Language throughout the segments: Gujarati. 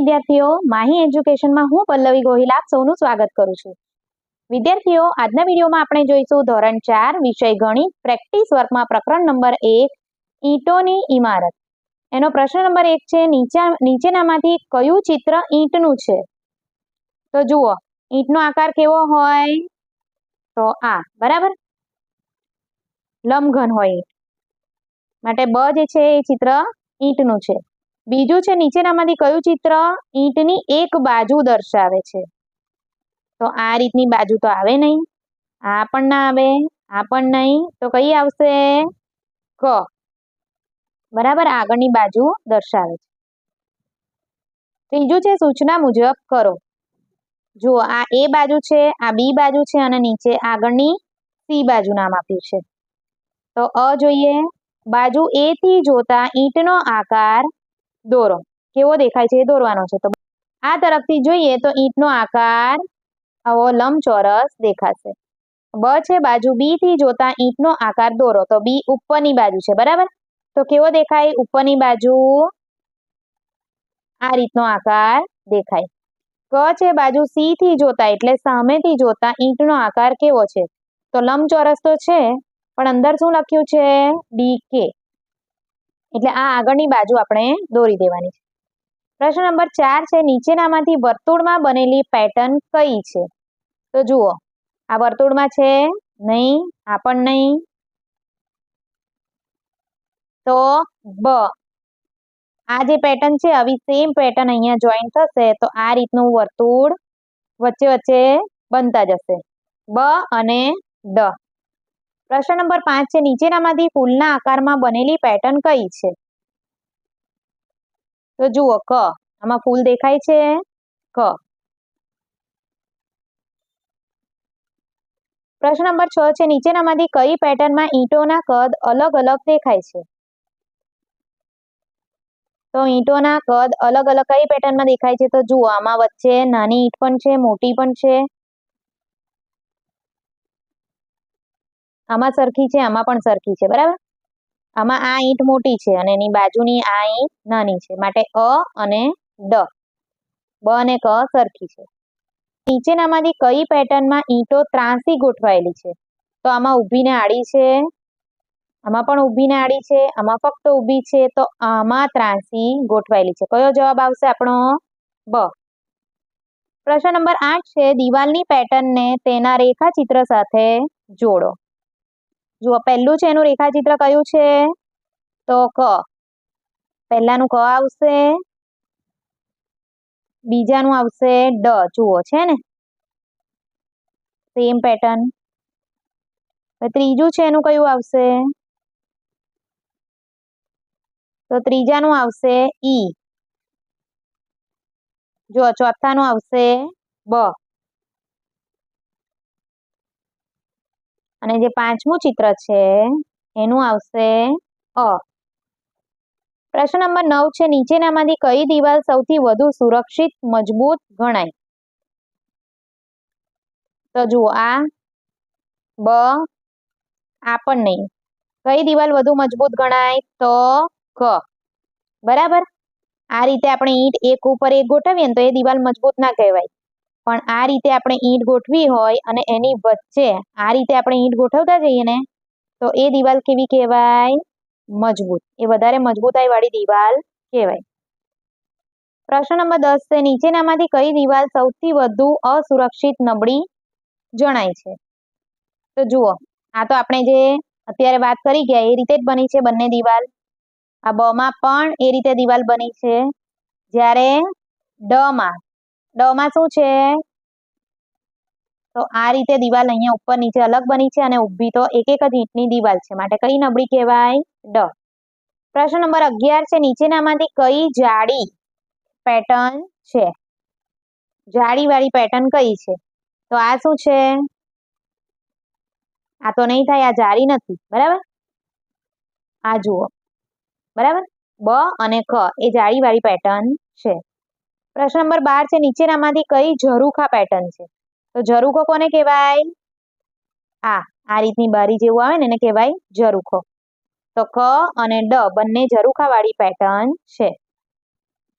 વિદ્યાર્થીઓ, માહી એજ્યુકેશનમાં હું પલ્લવી ગોહિલ સૌનું સ્વાગત કરું છું. વિદ્યાર્થીઓ, આજના વિડીયોમાં આપણે જોઈશું ધોરણ ચાર, વિષય ગણિત, પ્રેક્ટિસ વર્કમાં પ્રકરણ નંબર એક ઈંટોની ઇમારત એનો પ્રશ્ન નંબર એક છે, નીચા, નીચેનામાંથી કયું ચિત્ર ઈંટનું છે? તો જુઓ, ઈંટનો આકાર કેવો હોય? તો આ, બરાબર? લંબઘન હોય માટે બ જે છે એ ચિત્ર ઈંટનું છે. બીજું છે, નીચેનામાંથી કયું ચિત્ર ઈંટની એક બાજુ દર્શાવે છે? તો આ રીતની બાજુ તો આવે નહીં. આ પણ ના આવે, આ પણ નહીં. તો કઈ આવશે? ક. બરાબર આગળની બાજુ દર્શાવે છે. ત્રીજું છે, સૂચના મુજબ કરો. જુઓ, આ એ બાજુ છે, આ બી બાજુ છે અને નીચે આગળની સી બાજુ નામ આપ્યું છે. તો અ જોઈએ. બાજુ એ થી જોતા ઈંટનો આકાર દોરો. કેવો દેખાય છે એ દોરવાનો છે. તો આ તરફથી જોઈએ તો ઈંટનો આકાર આવો લંબચોરસ દેખાશે. બ છે બાજુ બી થી જોતા ઈંટનો આકાર દોરો. તો બી ઉપરની બાજુ છે, બરાબર? તો કેવો દેખાય? ઉપરની બાજુ આ રીતનો આકાર દેખાય. ક છે બાજુ સી થી જોતા એટલે સામેથી જોતા ઈંટનો આકાર કેવો છે? તો લંબચોરસ તો છે, પણ અંદર શું લખ્યું છે? ડી કે. એટલે આ આગળની બાજુ આપણે દોરી દેવાની છે. પ્રશ્ન નંબર ચાર છે, નીચેનામાંથી વર્તુળમાં બનેલી પેટર્ન કઈ છે? તો જુઓ, આ વર્તુળમાં છે નહીં, આ પણ નહીં. તો બ, આ જે પેટર્ન છે, આવી સેમ પેટર્ન અહીંયા જોઈન થશે, તો આ રીતનું વર્તુળ વચ્ચે વચ્ચે બનતા જશે. બ અને ડ પ્રશ્ન નંબર પાંચ છે, નીચેનામાંથી ફૂલના આકારમાં બનેલી પેટર્ન કઈ છે? તો જુઓ, ક. આમાં ફૂલ દેખાય છે, ક. પ્રશ્ન નંબર છ છે, નીચેનામાંથી કઈ પેટર્નમાં ઈંટોના કદ અલગ અલગ દેખાય છે? તો ઈંટોના કદ અલગ અલગ કઈ પેટર્નમાં દેખાય છે? તો જુઓ, આમાં વચ્ચે નાની ઈંટ પણ છે, મોટી પણ છે. આમાં સરખી છે, આમાં પણ સરખી છે, બરાબર? આમાં આ ઈંટ મોટી છે અને એની બાજુની આ ઈંટ નાની છે. માટે અ અને ડ. બ અને ક સરખી છે. નીચેનામાંથી કઈ પેટર્નમાં ઈંટો ત્રાંસી ગોઠવાયેલી છે? તો આમાં ઊભીને આડી છે. આમાં પણ ઊભીને આડી છે. આમાં ફક્ત ઊભી છે, તો આમાં ત્રાંસી ગોઠવાયેલી છે. કયો જવાબ આવશે આપણો? બ. પ્રશ્ન નંબર આઠ છે, દિવાલની પેટર્નને તેના રેખાચિત્ર સાથે જોડો. જુઓ, પહેલું છે એનું રેખાચિત્ર કયું છે? તો ક. પહેલાનું ક આવશે. બીજાનું આવશે ડ. જુઓ, છે ને? સેમ પેટર્ન ત્રીજું છે એનું કયું આવશે? તો ત્રીજાનું આવશે ઈ જો ચોથાનું આવશે બ. અને જે પાંચમું ચિત્ર છે, એનું આવશે અ. પ્રશ્ન નંબર નવ છે, નીચેનામાંથી કઈ દિવાલ સૌથી વધુ સુરક્ષિત, મજબૂત ગણાય? તો જુઓ, આ, બ, આ પણ નહીં. કઈ દિવાલ વધુ મજબૂત ગણાય? તો ક બરાબર? આ રીતે આપણે ઈંટ એક ઉપર એક ગોઠવીએ તો એ દિવાલ મજબૂત ના કહેવાય. પણ આ રીતે આપણે ઈંટ ગોઠવી હોય અને એની વચ્ચે આ રીતે આપણે ઈંટ ગોઠવતા જઈએ ને, તો એ દિવાલ કેવી કહેવાય? મજબૂત. એ વધારે મજબૂતાઈ વાળી દિવાલ કહેવાય. પ્રશ્ન નંબર દસ છે, નીચેનામાંથી કઈ દિવાલ સૌથી વધુ અસુરક્ષિત નબળી જણાય છે? તો જુઓ, આ તો આપણે જે અત્યારે વાત કરી ગયા, એ રીતે જ બની છે બંને દિવાલ. આ બ માં પણ એ રીતે દિવાલ બની છે. જ્યારે ડ માં ડ માં શું છે? તો આ રીતે દિવાલ અહીંયા ઉપર નીચે અલગ બની છે અને ઊભી તો એક એક જ ઈંટની દિવાલ છે. માટે કઈ નબળી કહેવાય? ડ. પ્રશ્ન નંબર અગિયાર છે, નીચેનામાંથી કઈ જાડી પેટર્ન છે? જાળીવાળી પેટર્ન કઈ છે? તો આ શું છે? આ તો નહીં થાય, આ જાડી નથી. બરાબર? આ જુઓ. બરાબર? બ અને ક એ જાળીવાળી પેટર્ન છે. પ્રશ્ન નંબર બાર છે, નીચેનામાંથી કઈ ઝરૂખા પેટર્ન છે? તો ઝરૂખો કોને કહેવાય? આ આ રીતની બારી જેવું આવે ને, એને કહેવાય ઝરૂખો. તો ક અને ડ બંને ઝરૂખાવાળી પેટર્ન છે.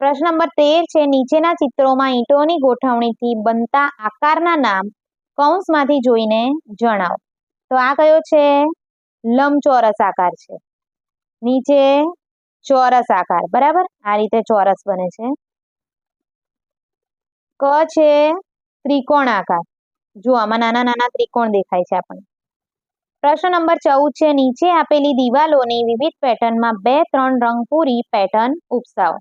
પ્રશ્ન નંબર તેર છે, નીચેના ચિત્રોમાં ઈંટોની ગોઠવણીથી બનતા આકારના નામ કૌંસમાંથી જોઈને જણાવો. તો આ કયો છે? લંબચોરસ આકાર છે. નીચે ચોરસ આકાર, બરાબર? આ રીતે ચોરસ બને છે. ક છે ત્રિકોણ આકાર જો આમાં નાના નાના ત્રિકોણ દેખાય છે આપણને. પ્રશ્ન નંબર ચૌદ છે, નીચે આપેલી દિવાલોની વિવિધ પેટર્નમાં બે ત્રણ રંગ પૂરી પેટર્ન ઉપસાવો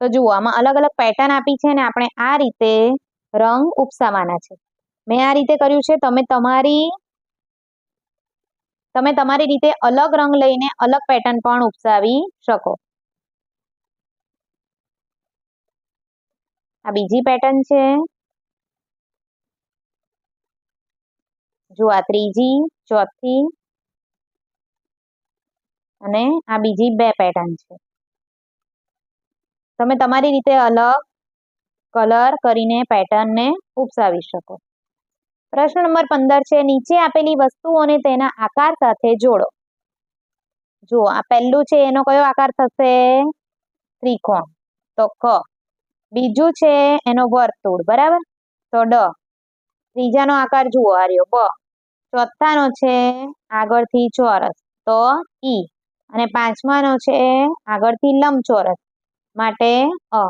તો જુઓ, આમાં અલગ અલગ પેટર્ન આપી છે ને આપણે આ રીતે રંગ ઉપસાવાના છે. મેં આ રીતે કર્યું છે, તમે તમારી તમે તમારી રીતે અલગ રંગ લઈને અલગ પેટર્ન પણ ઉપસાવી શકો. આ બીજી પેટર્ન છે. જો આ ત્રીજી, ચોથી અને આ બીજી બે પેટર્ન છે. તમે તમારી રીતે અલગ કલર કરીને પેટર્નને ઉપસાવી શકો. પ્રશ્ન નંબર પંદર છે, નીચે આપેલી વસ્તુઓને તેના આકાર સાથે જોડો. જો આ પહેલું છે, એનો કયો આકાર થશે? ત્રિકોણ. તો ક. બીજું છે એનો વર્તુળ, બરાબર? તો ડ. ત્રીજાનો આકાર જુઓ આ રહ્યો બ. ચોથાનો છે આગળથી ચોરસ, તો ઈ. અને પાંચમાનો છે આગળથી લંબચોરસ, માટે અ.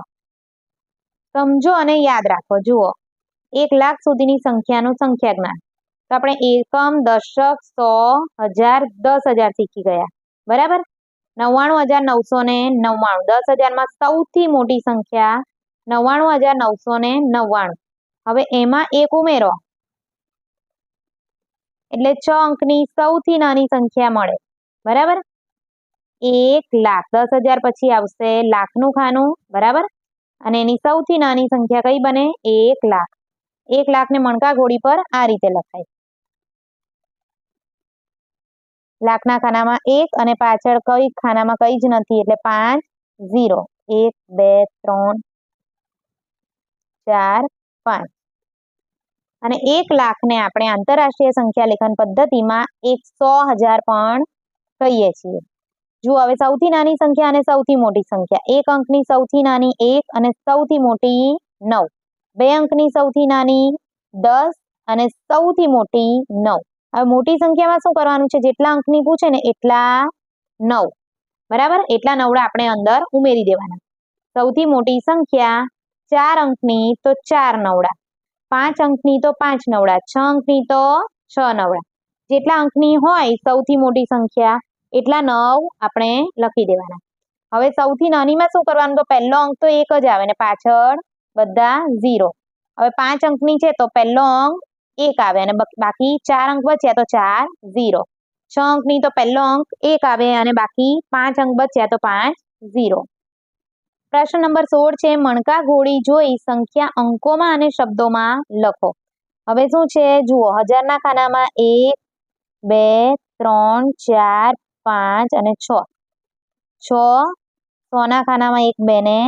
સમજો અને યાદ રાખો, જુઓ. એક લાખ સુધીની સંખ્યાનું સંખ્યા જ્ઞાન તો આપણે એકમ, દશક, સો, હજાર, દસ હજાર શીખી ગયા. બરાબર? નવ્વાણું હજાર નવસો ને નવ્વાણું. દસ હજારમાં સૌથી મોટી સંખ્યા નવ્વાણું હજાર નવસો ને નવ્વાણું. હવે એમાં એક ઉમેરો. એટલે છ અંકની સૌથી નાની સંખ્યા મળે. બરાબર? એક લાખ. દસ હજાર પછી આવશે લાખનું ખાનું. બરાબર? અને એની સૌથી નાની સંખ્યા કઈ બને? એક લાખ. એક લાખને મણકા ઘોડી પર આ રીતે લખાય. લાખના ખાનામાં એક અને પાછળ કઈ ખાનામાં કઈ જ નથી. એટલે પાંચ, ઝીરો. એક, બે, ત્રણ ચાર, પાંચ. અને એક લાખને આપણે આંતરરાષ્ટ્રીય સંખ્યા લેખન પદ્ધતિમાં એકસો હજાર પણ કહીએ છીએ. જુઓ, હવે સૌથી નાની સંખ્યા અને સૌથી મોટી સંખ્યા. એક અંકની સૌથી નાની એક અને સૌથી મોટી નવ. બે અંકની સૌથી નાની દસ અને સૌથી મોટી નવ. હવે મોટી સંખ્યામાં શું કરવાનું છે? જેટલા અંકની પૂછે ને એટલા નવ. બરાબર? એટલા નવડા આપણે અંદર ઉમેરી દેવાના. સૌથી મોટી સંખ્યા ચાર અંકની તો ચાર નવડા. પાંચ અંકની તો પાંચ નવડા. છ અંકની તો છ નવડા. જેટલા અંકની હોય સૌથી મોટી સંખ્યા એટલા નવ આપણે લખી દેવાના. હવે સૌથી નાનીમાં શું કરવાનું? તો પહેલો અંક તો એક જ આવે ને પાછળ બધા ઝીરો. હવે પાંચ અંકની છે તો પહેલો અંક એક આવે અને બાકી ચાર અંક બચ્યા તો ચાર ઝીરો. છ અંકની તો પહેલો અંક એક આવે અને બાકી પાંચ અંક બચ્યા તો પાંચ ઝીરો. પ્રશ્ન નંબર સોળ છે, મણકા ઘોડી જોઈ સંખ્યા અંકોમાં અને શબ્દોમાં લખો. હવે શું છે? જુઓ, હજારના ખાનામાં એક, બે, ત્રણ, ચાર, પાંચ અને છ. છ સોના ખાનામાં એક, બે ને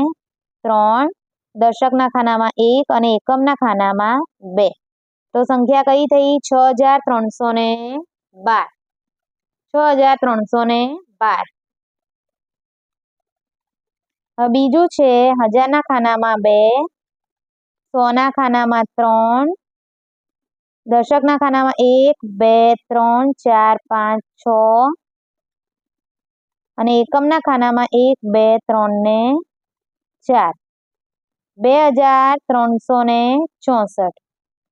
ત્રણ. દશકના ખાનામાં એક અને એકમના ખાનામાં બે. તો સંખ્યા કઈ થઈ? છ હજાર ત્રણસો ને બાર. છ હજાર ત્રણસો ને બાર. બીજું છે હજારના ખાનામાં બે, સોના ખાનામાં ત્રણ, દશકના ખાનામાં એક, બે, ત્રણ, ચાર, પાંચ, છ અને એકમના ખાનામાં એક, બે, ત્રણ ને ચાર. બે હજાર ત્રણસો ને ચોસઠ.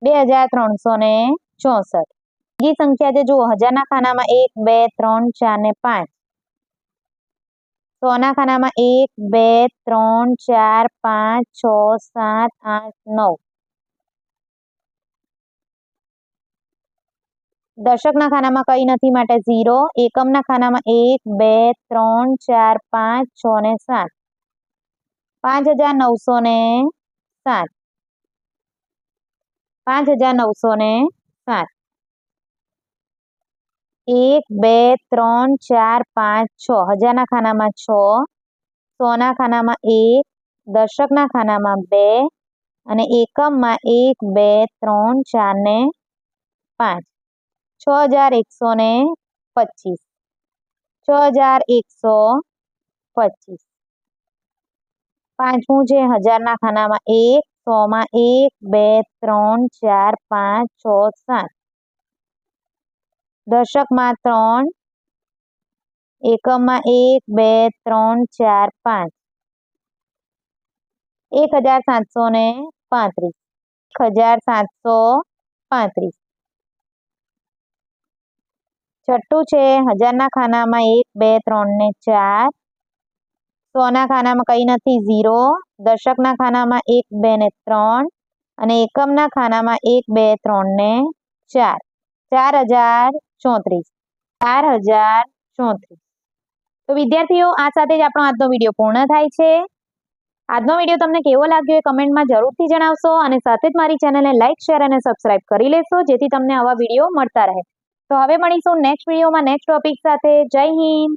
બે હજાર ત્રણસો ને ચોસઠ. બીજી સંખ્યા છે જુઓ, હજારના ખાનામાં એક, બે, ત્રણ, ચાર ને પાંચ. સોના ખાનામાં એક, બે, ત્રણ, ચાર, પાંચ, છ, સાત, આઠ, નવ. દશકના ખાનામાં કઈ નથી માટે ઝીરો, એકમના ખાનામાં એક, બે, ત્રણ, ચાર, પાંચ, છ ને સાત. પાંચ હજાર નવસો ને સાત. પાંચ હજાર નવસો ને સાત. એક, બે, ત્રણ, ચાર, પાંચ, છ. હજારના ખાનામાં છ, સોના ખાનામાં એક દશકના ખાનામાં બે અને એકમમાં એક, બે, ત્રણ, ચાર ને પાંચ. છ હજાર એકસો ને પચીસ. છ હજાર એકસો પચીસ. પાંચમું છે હજારના ખાનામાં એક, સોમાં એક, બે, ત્રણ, ચાર, પાંચ, છ, સાત. દશકમાં ત્રણ એકમમાં એક, બે, ત્રણ, ચાર, પાંચ. એક હજાર સાતસો ને પાંત્રીસ. એક હજાર સાતસો પાંત્રીસ. છઠ્ઠું છે, હજારના ખાનામાં એક, બે, ત્રણ ને ચાર. સોના ખાનામાં કંઈ નથી, ઝીરો. દશકના ખાનામાં એક, બે ને ત્રણ. અને એકમના ખાનામાં એક, બે, ત્રણ ને ચાર. ચાર હજાર ચોત્રીસ. ચાર હજાર ચોત્રીસ. તો વિદ્યાર્થીઓ, આ સાથે જ આપણો આજનો વીડિયો પૂર્ણ થાય છે. આજનો વીડિયો તમને કેવો લાગ્યો એ કમેન્ટમાં જરૂરથી જણાવશો અને સાથે જ મારી ચેનલને લાઇક શેર અને સબસ્ક્રાઇબ કરી લેશો જેથી તમને આવા વીડિયો મળતા રહે. તો હવે મળીશું નેક્સ્ટ વિડીયોમાં નેક્સ્ટ ટોપિક સાથે. જય હિન્દ.